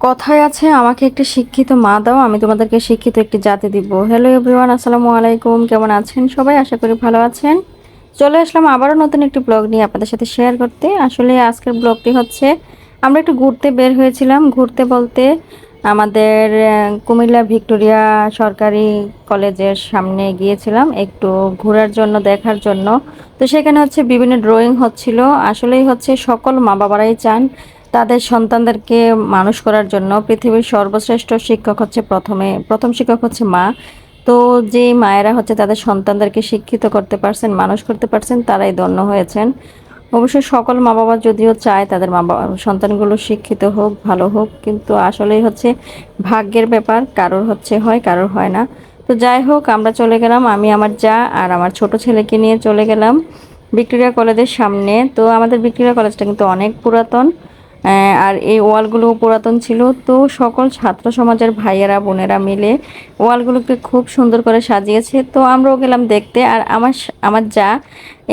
কথায় আছে, আমাকে একটি শিক্ষিত মা দাও, আমি তোমাদেরকে শিক্ষিত একটি জাতি দিব। হ্যালো এভরিওয়ান আসসালামু আলাইকুম, কেমন আছেন? সবাই আশা করি ভালো আছেন। চলে আসলাম আবারও নতুন একটি ব্লগ নিয়ে আপনাদের সাথে শেয়ার করতে। আসলে আজকের ব্লগটি হচ্ছে, আমরা একটু ঘুরতে বের হয়েছিলাম। ঘুরতে বলতে আমাদের কুমিল্লা ভিক্টোরিয়া সরকারি কলেজের সামনে গিয়েছিলাম একটু ঘোরার জন্য, দেখার জন্য। তো সেখানে হচ্ছে বিভিন্ন ড্রয়িং হচ্ছিল। আসলেই হচ্ছে সকল মা বাবারাই চান। তাদের সন্তানদেরকে মানুষ করার জন্য পৃথিবীর সর্বশ্রেষ্ঠ শিক্ষক হচ্ছে প্রথমে, প্রথম শিক্ষক হচ্ছে মা। তো যে মায়েরা হচ্ছে তাদের সন্তানদেরকে শিক্ষিত করতে পারছেন, মানুষ করতে পারছেন, তারাই ধন্য হয়েছেন। অবশ্য সকল মা বাবা যদিও চায় তাদের মা বাবা সন্তানগুলো শিক্ষিত হোক, ভালো হোক, কিন্তু আসলেই হচ্ছে ভাগ্যের ব্যাপার, কারোর হচ্ছে হয়, কারোর হয় না। তো যাই হোক, আমরা চলে গেলাম, আমি, আমার যা আর আমার ছোট ছেলেকে নিয়ে চলে গেলাম ভিক্টোরিয়া কলেজের সামনে। তো আমাদের ভিক্টোরিয়া কলেজটা কিন্তু অনেক পুরাতন। আর এই ওয়ালগুলো পুরাতন ছিল। তো সকল ছাত্র সমাজের ভাইয়েরা, বোনেরা মিলে ওয়ালগুলোকে খুব সুন্দর করে সাজিয়েছে। তো আমরাও গেলাম দেখতে আর আমার আমার যা,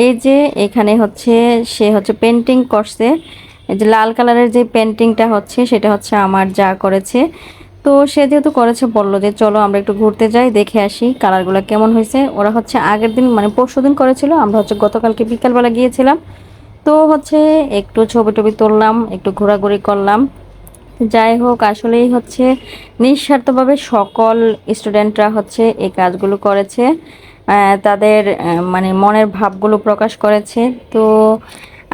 এই যে এখানে হচ্ছে, সে হচ্ছে পেন্টিং করছে। এই যে লাল কালারের যে পেন্টিংটা হচ্ছে, সেটা হচ্ছে আমার যা করেছে। তো সে যেহেতু করেছে, বলল যে চলো আমরা একটু ঘুরতে যাই, দেখে আসি কালারগুলো কেমন হয়েছে। ওরা হচ্ছে আগের দিন মানে পরশু দিন করেছিল, আমরা হচ্ছে গতকালকে বিকালবেলা গিয়েছিলাম। তো হচ্ছে একটু ছবি টবি তুললাম, একটু ঘোরাঘুরি করলাম। যাই হোক, আসলেই হচ্ছে নিঃস্বার্থভাবে সকল স্টুডেন্টরা হচ্ছে এই কাজগুলো করেছে তাদের মানে মনের ভাবগুলো প্রকাশ করেছে। তো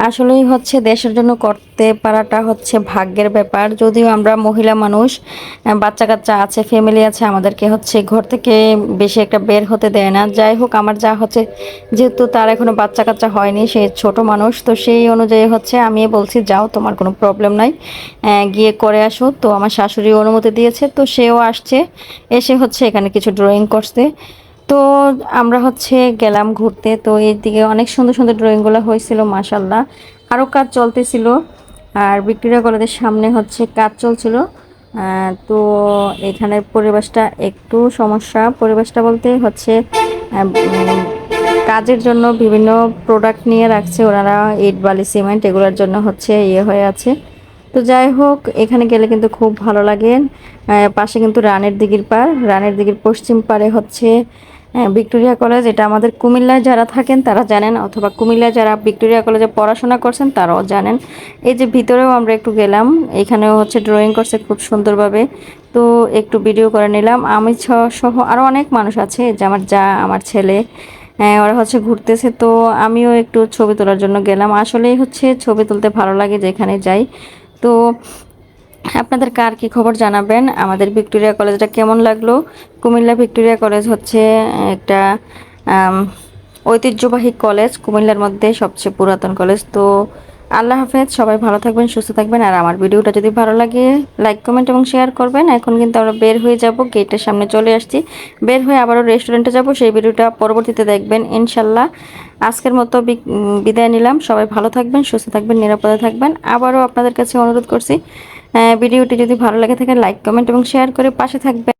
আসলেই হচ্ছে দেশের জন্য করতে পারাটা হচ্ছে ভাগ্যের ব্যাপার। যদিও আমরা মহিলা মানুষ বাচ্চা কাচ্চা আছে ফ্যামিলি আছে, আমাদেরকে হচ্ছে ঘর থেকে বেশি একটা বের হতে দেয় না। যাই হোক, আমার যা হচ্ছে, যেহেতু তার এখনও বাচ্চা কাচ্চা হয়নি, সে ছোট মানুষ, তো সেই অনুযায়ী হচ্ছে আমি বলছি, যাও, তোমার কোনো প্রবলেম নাই। গিয়ে করে আসো। তো আমার শাশুড়ি অনুমতি দিয়েছে, তো সেও আসছে, এসে হচ্ছে এখানে কিছু ড্রয়িং করতে তো আমরা হচ্ছে গেলাম ঘুরতে। তো এইদিকে অনেক সুন্দর সুন্দর ড্রয়িংগুলো হয়েছিল মাসাল্লাহ আরও কাজ চলতেছিল। আর ভিক্টোরিয়া কলেজের সামনে হচ্ছে কাজ চলছিল। তো এখানের পরিবেশটা একটু সমস্যা। পরিবেশটা বলতে হচ্ছে কাজের জন্য বিভিন্ন প্রোডাক্ট নিয়ে রাখছে ওনারা। ইট, বালি, সিমেন্ট এগুলোর জন্য হচ্ছে ইয়ে হয়ে আছে। তো যাই হোক, এখানে গেলে কিন্তু খুব ভালো লাগে। পাশে কিন্তু রানের দিঘির পার রানের দিঘির পশ্চিম পারে হচ্ছে আহ, ভিক্টোরিয়া কলেজ এটা আমাদের কুমিল্লায় যারা থাকেন তারা জানেন অথবা কুমিল্লায় যারা ভিক্টোরিয়া কলেজে পড়াশোনা করছেন তারাও জানেন। এই যে ভিতরেও আমরা একটু গেলাম এখানেও হচ্ছে ড্রয়িং করছে খুব সুন্দরভাবে। তো একটু ভিডিও করে নিলাম। আমি সহ আরও অনেক মানুষ আছে যে আমার যা আমার ছেলে হ্যাঁ ওরা হচ্ছে ঘুরতেছে। তো আমিও একটু ছবি তোলার জন্য গেলাম। আসলেই হচ্ছে ছবি তুলতে ভালো লাগে যেখানে যাই। তো আপনাদের কার কি খবর জানাবেন? আমাদের ভিক্টোরিয়া কলেজটা কেমন লাগল? কুমিল্লা ভিক্টোরিয়া কলেজ হচ্ছে একটা ঐতিহ্যবাহী কলেজ। কুমিল্লার মধ্যে সবচেয়ে পুরাতন কলেজ। তো আল্লাহ হাফেজ, সবাই ভালো থাকবেন, সুস্থ থাকবেন। আর আমার ভিডিওটা যদি ভালো লাগে লাইক কমেন্ট এবং শেয়ার করবেন। এখন কিন্তু আমরা বের হয়ে যাব, গেটের সামনে চলে আসছি। বের হয়ে আবারও রেস্টুরেন্টে যাব। সেই ভিডিওটা পরবর্তীতে দেখবেন, ইনশাল্লাহ। আজকের মতো বিদায় নিলাম। সবাই ভালো থাকবেন, সুস্থ থাকবেন, নিরাপদে থাকবেন। আবারও আপনাদের কাছে অনুরোধ করছি ভিডিওটি যদি ভালো লাগে থাকে লাইক কমেন্ট এবং শেয়ার করে পাশে থাকবেন।